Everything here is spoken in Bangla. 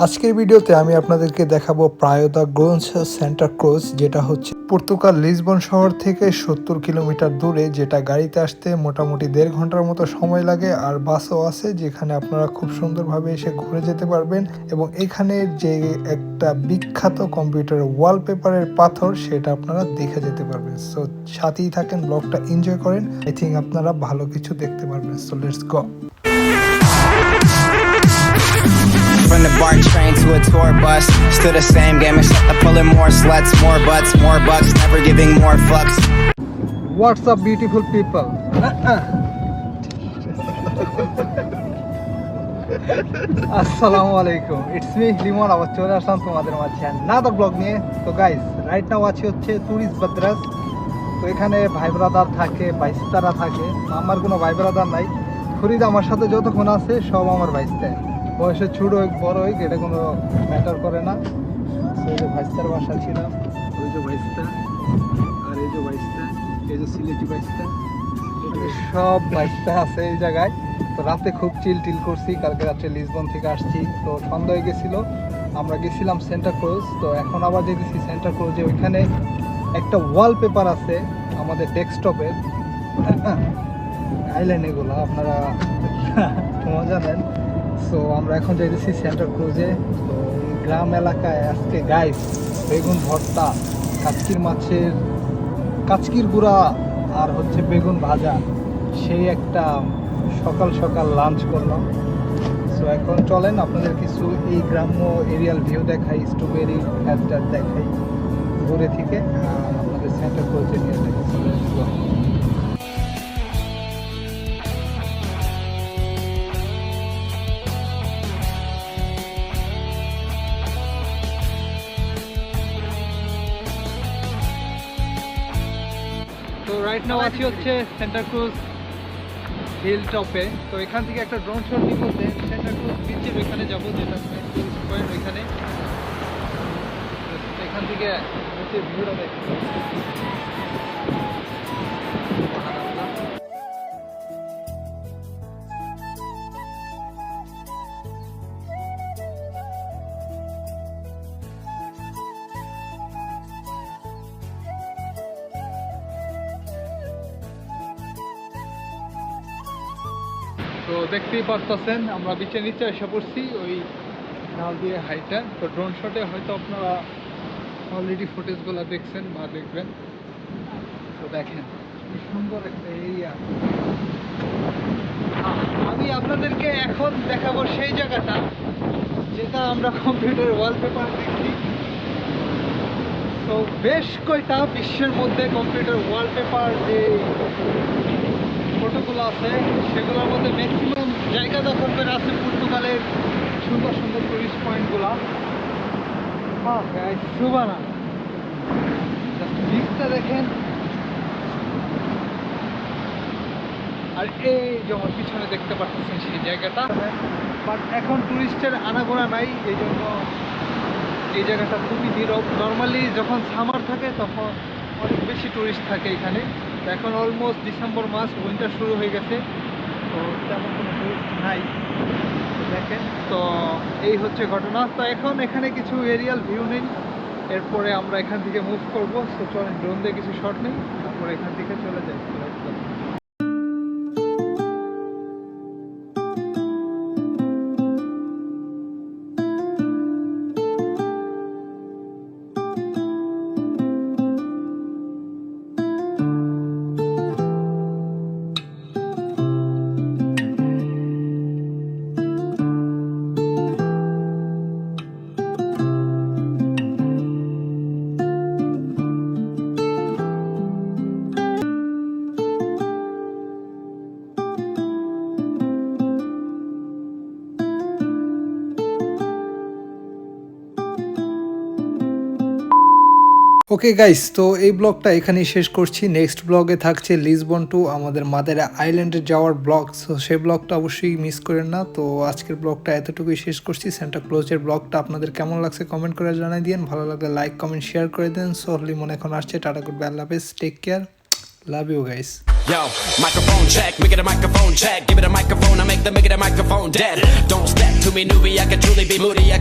আজকের ভিডিওতে আমি আপনাদেরকে দেখাবো প্রায়দা গ্রোন্স সেন্টার ক্রোজ, যেটা হচ্ছে পর্তুগাল লিসবন শহর থেকে সত্তর কিলোমিটার দূরে, যেটা গাড়িতে আসতে মোটামুটি দেড় ঘণ্টার মতো সময় লাগে, আর বাসও আছে যেখানে আপনারা খুব সুন্দরভাবে এসে ঘুরে যেতে পারবেন। এবং এখানে যে একটা বিখ্যাত কম্পিউটার ওয়ালপেপারের পাথর, সেটা আপনারা দেখে যেতে পারবেন। সো সাথেই থাকেন, ব্লগটা এনজয় করেন। আই থিঙ্ক আপনারা ভালো কিছু দেখতে পারবেন। So let's go From the BART train to a tour bus. Still the same game except I'm pulling more sluts More butts, more bucks, never giving more fucks. What's up beautiful people আসসালামু আলাইকুম ইটস মি লিমন আবার চলে আসলাম তোমাদের মাঝে নাদার ব্লগ নিয়ে। তো গাইস রাইট নাও আছি হচ্ছে টুরিস্ট বাদ্রাস তো এখানে ভাই ব্রাদার থাকে বাইস্তারা থাকে। আমার কোনো ভাই ব্রাদার নাই। ফরিদ আমার সাথে যতক্ষণ আছে সব আমার বাইস্তে বয়সে ছোট হোক, বড় হোক, এটা কোনো ম্যাটার করে না। এই যে ভাইস্তার বাসা ছিলাম, ওই যে বাইস্তা আর এই যে বাইস্তা এই যে সিলেটি এখানে সব বাইস্তা আছে এই জায়গায়। তো রাতে খুব চিল টিল করছি, কালকে রাত্রে লিসবন থেকে আসছি। তো সন্ধ্যা হয়ে গেছিল, আমরা গেছিলাম সেন্টার ক্রোজ তো এখন আবার যেতেছি সেন্টার ক্রোজে ওইখানে একটা ওয়ালপেপার আছে আমাদের ডেস্কটপের আইল্যান্ড এগুলো আপনারা তোমরা জানেন সো আমরা এখন যাইতেছি সেন্টার ক্রুজে তো গ্রাম এলাকায় আজকে গাইস বেগুন ভর্তা, কাচকির মাছের কাচকির গুঁড়া আর হচ্ছে বেগুন ভাজা। সেই একটা সকাল সকাল লাঞ্চ করলাম। সো এখন চলেন আপনাদের কিছু এই গ্রাম্য এরিয়াল ভিউ দেখাই স্ট্রবেরি ফ্যাট দেখাই। দূরে থেকে আপনাদের সেন্টার ক্রুজে নিয়ে দেখাচ্ছি রাইট নাও আছি হচ্ছে সেন্টার ক্রুজ হিল টপে তো এখান থেকে একটা ড্রোন শট নিব সেন্টার ক্রুজ বিচের ওইখানে যাব যেটা পয়েন্ট ওইখানে। এখান থেকে ভিউটা দেখো। তো দেখতেই পারতেছেন, আমরা বিচের নিচে এসে পড়ছি, ওই নাল দিয়ে হাইটা। তো ড্রোন শটে হয়তো আপনারা অলরেডি ফুটেজগুলো দেখছেন বা দেখবেন। তো দেখেন, কি সুন্দর একটা এরিয়া আমি আপনাদেরকে এখন দেখাবো সেই জায়গাটা, যেটা আমরা কম্পিউটার ওয়ালপেপার দেখি তো বেশ কয়টা বিশ্বের মধ্যে কম্পিউটার ওয়ালপেপার যে ফটোগুলো আছে, সেগুলোর মধ্যে ম্যাক্সিমাম জায়গা দখল করে আছে পর্তুগালের সুন্দর সুন্দর টুরিস্ট পয়েন্টগুলো বিচটা দেখেন। আর এই যেমন পিছনে দেখতে পাচ্ছেন সেই জায়গাটা। বাট এখন টুরিস্টের আনাগোনা নাই, এই জন্য এই জায়গাটা খুবই নীরব। নর্মালি যখন সামার থাকে, তখন অনেক বেশি টুরিস্ট থাকে এখানে। এখন অলমোস্ট ডিসেম্বর মাস উইন্টার শুরু হয়ে গেছে। তো তেমন কোনো নাই। দেখেন, তো এই হচ্ছে ঘটনা। তো এখন এখানে কিছু এরিয়াল ভিউ নেই। এরপরে আমরা এখান থেকে মুভ করব। তো চলেন ড্রোন দিয়ে কিছু শট নেই। তারপরে এখান থেকে চলে যাই। ওকে গাইস তো এই ব্লগটা এখানেই শেষ করছি। নেক্সট ব্লগে থাকছে লিসবন টু আমাদের মাদেরা আইল্যান্ডে যাওয়ার ব্লগ। সো সেই ব্লগটা অবশ্যই মিস করেন না। তো আজকের ব্লগটা এতটুকুই শেষ করছি। সেন্টা ক্লোজের ব্লগটা আপনাদের কেমন লাগছে কমেন্ট করে জানাই দিন ভালো লাগলে লাইক কমেন্ট শেয়ার করে দেন। সো মনে এখন আসছে। Tata good bye Allah take care love you guys Yo, microphone check, make it a microphone check. Give it a microphone, I make the make it a microphone dead. Don't step to me, newbie, I can truly be moody. I